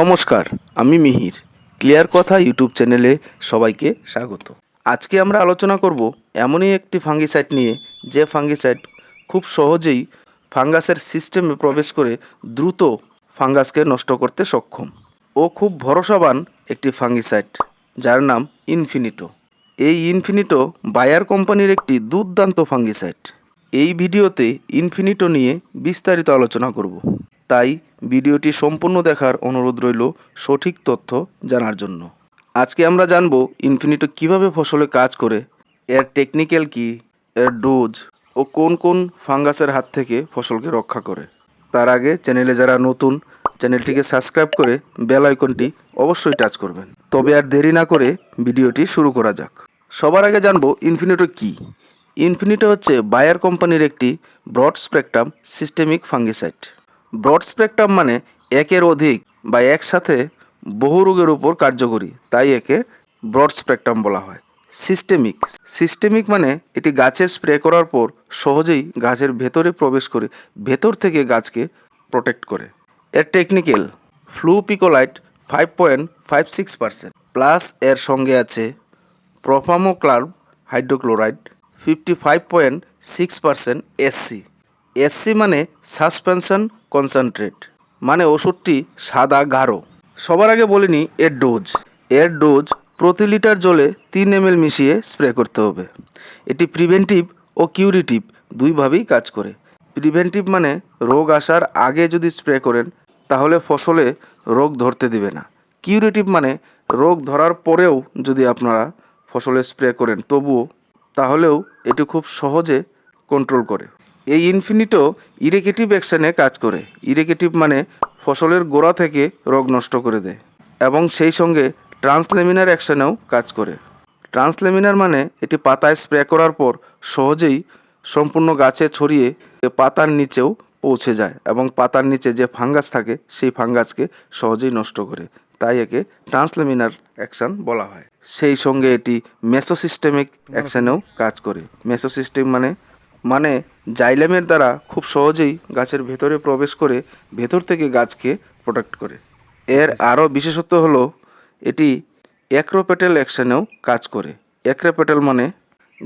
নমস্কার, আমি মিহির। ক্লিয়ার কথা ইউটিউব চ্যানেলে সবাইকে স্বাগত। আজকে আমরা আলোচনা করব এমনই একটি ফাঙ্গিসাইড নিয়ে, যে ফাঙ্গিসাইড খুব সহজেই ফাঙ্গাসের সিস্টেমে প্রবেশ করে দ্রুত ফাঙ্গাসকে নষ্ট করতে সক্ষম। ও খুব ভরসাবান একটি ফাঙ্গিসাইড, যার নাম ইনফিনিটো। এই ইনফিনিটো বায়ার কোম্পানির একটি দুর্দান্ত ফাঙ্গিসাইড। এই ভিডিওতে ইনফিনিটো নিয়ে বিস্তারিত আলোচনা করব। তাই ভিডিওটি সম্পূর্ণ দেখার অনুরোধ রইল সঠিক তথ্য জানার জন্য। আজকে আমরা জানব ইনফিনিটো কীভাবে ফসলে কাজ করে, এর টেকনিক্যাল কি, এর ডোজ, ও কোন কোন ফাঙ্গাসের হাত থেকে ফসলকে রক্ষা করে। তার আগে চ্যানেলে যারা নতুন, চ্যানেলটিকে সাবস্ক্রাইব করে বেল আইকনটি অবশ্যই টাচ করবেন। তবে আর দেরি না করে ভিডিওটি শুরু করা যাক। সবার আগে জানব ইনফিনিটো কি। ইনফিনিটো হচ্ছে বায়ার কোম্পানির একটি broad spectrum systemic fungicide. Broad spectrum মানে একের অধিক বা একসাথে বহু রোগের উপর কার্যকরী, তাই একে ব্রড স্পেকট্রাম বলা হয়। সিস্টেমিক। সিস্টেমিক মানে এটি গাছে স্প্রে করার পর সহজেই গাছের ভেতরে প্রবেশ করে ভেতর থেকে গাছকে প্রোটেক্ট করে। এর technical fluopicolide five point five six percent plus এর সঙ্গে আছে propamocarb hydrochloride fifty five point six percent SC SC মানে সাসপেনশন কনসেন্ট্রেট মানে ওষুধটি সাদা গাঢ়। সবার আগে বলিনি এর ডোজ। এর ডোজ প্রতি লিটার জলে তিন এম মিশিয়ে স্প্রে করতে হবে। এটি প্রিভেন্টিভ ও কিউরিটিভ, দুইভাবেই কাজ করে। প্রিভেন্টিভ মানে রোগ আসার আগে যদি স্প্রে করেন, তাহলে ফসলে রোগ ধরতে দিবে না। কিউরেটিভ মানে রোগ ধরার পরেও যদি আপনারা ফসলে স্প্রে করেন, তবুও তাহলেও এটি খুব সহজে কন্ট্রোল করে। এই ইনফিনিটো ইরিগেটিভ অ্যাকশানে কাজ করে। ইরিগেটিভ মানে ফসলের গোড়া থেকে রোগ নষ্ট করে দেয় এবং সেই সঙ্গে ট্রান্সলেমিনার অ্যাকশানেও কাজ করে। ট্রান্সলেমিনার মানে এটি পাতায় স্প্রে করার পর সহজেই সম্পূর্ণ গাছে ছড়িয়ে পাতার নিচেও পৌঁছে যায় এবং পাতার নিচে যে ফাঙ্গাস থাকে সেই ফাঙ্গাসকে সহজেই নষ্ট করে। তাই একে ট্রান্সলেমিনার অ্যাকশন বলা হয়। সেই সঙ্গে এটি মেসোসিস্টেমিক অ্যাকশানেও কাজ করে। মেসোসিস্টেম মানে মানে জাইলেমের দ্বারা খুব সহজেই গাছের ভেতরে প্রবেশ করে ভেতর থেকে গাছকে প্রোটেক্ট করে। এর আরও বিশেষত্ব হলো এটি অ্যাক্রোপেটেল অ্যাকশনেও কাজ করে। অ্যাক্রোপেটেল মানে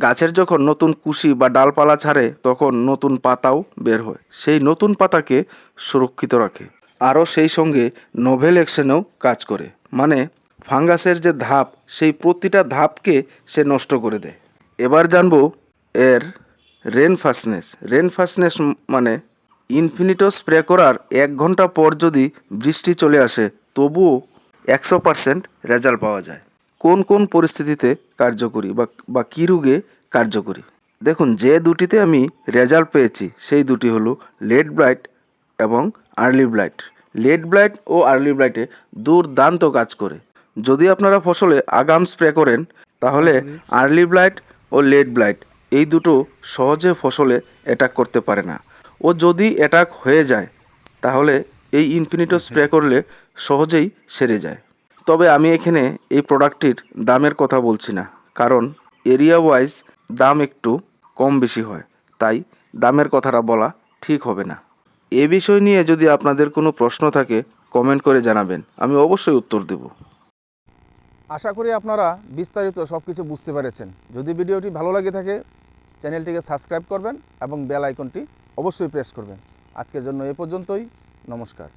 গাছের যখন নতুন কুশি বা ডালপালা ছাড়ে তখন নতুন পাতাও বের হয়। সেই নতুন পাতাকে সুরক্ষিত রাখে। আরও সেই সঙ্গে নোভেল অ্যাকশনেও কাজ করে। মানে ফাঙ্গাসের যে ধাপ সেই প্রতিটা ধাপকে সে নষ্ট করে দেয়। এবার জানব এর রেন ফাস্টনেস। রেন ফাস্টনেস মানে ইনফিনিটো স্প্রে করার এক ঘণ্টা পর যদি বৃষ্টি চলে আসে তবুও একশো পার্সেন্ট রেজাল্ট পাওয়া যায়। কোন কোন পরিস্থিতিতে কার্যকরী বা বা কী রোগে কার্যকরী? দেখুন যে দুটিতে আমি রেজাল্ট পেয়েছি সেই দুটি হলো লেড ব্লাইট এবং আর্লি ব্লাইট। লেড ব্লাইট ও আর্লি ব্লাইটে দুর্দান্ত কাজ করে। যদি আপনারা ফসলে আগাম স্প্রে করেন তাহলে আর্লি ব্লাইট ও লেড ব্লাইট এই দুটো সহজে ফসলে অ্যাটাক করতে পারে না। ও যদি অ্যাটাক হয়ে যায় তাহলে এই ইনফিনিটো স্প্রে করলে সহজেই সেরে যায়। তবে আমি এখানে এই প্রোডাক্টটির দামের কথা বলছি না কারণ এরিয়া ওয়াইজ দাম একটু কম বেশি হয় তাই দামের কথাটা বলা ঠিক হবে না। এ বিষয় নিয়ে যদি আপনাদের কোনো প্রশ্ন থাকে কমেন্ট করে জানাবেন। আমি অবশ্যই উত্তর দেব। আশা করি আপনারা বিস্তারিত সব কিছু বুঝতে পেরেছেন। যদি ভিডিওটি ভালো লাগে থাকে চ্যানেলটিকে সাবস্ক্রাইব করবেন এবং বেল আইকনটি অবশ্যই প্রেস করবেন। আজকের জন্য এ পর্যন্তই। নমস্কার।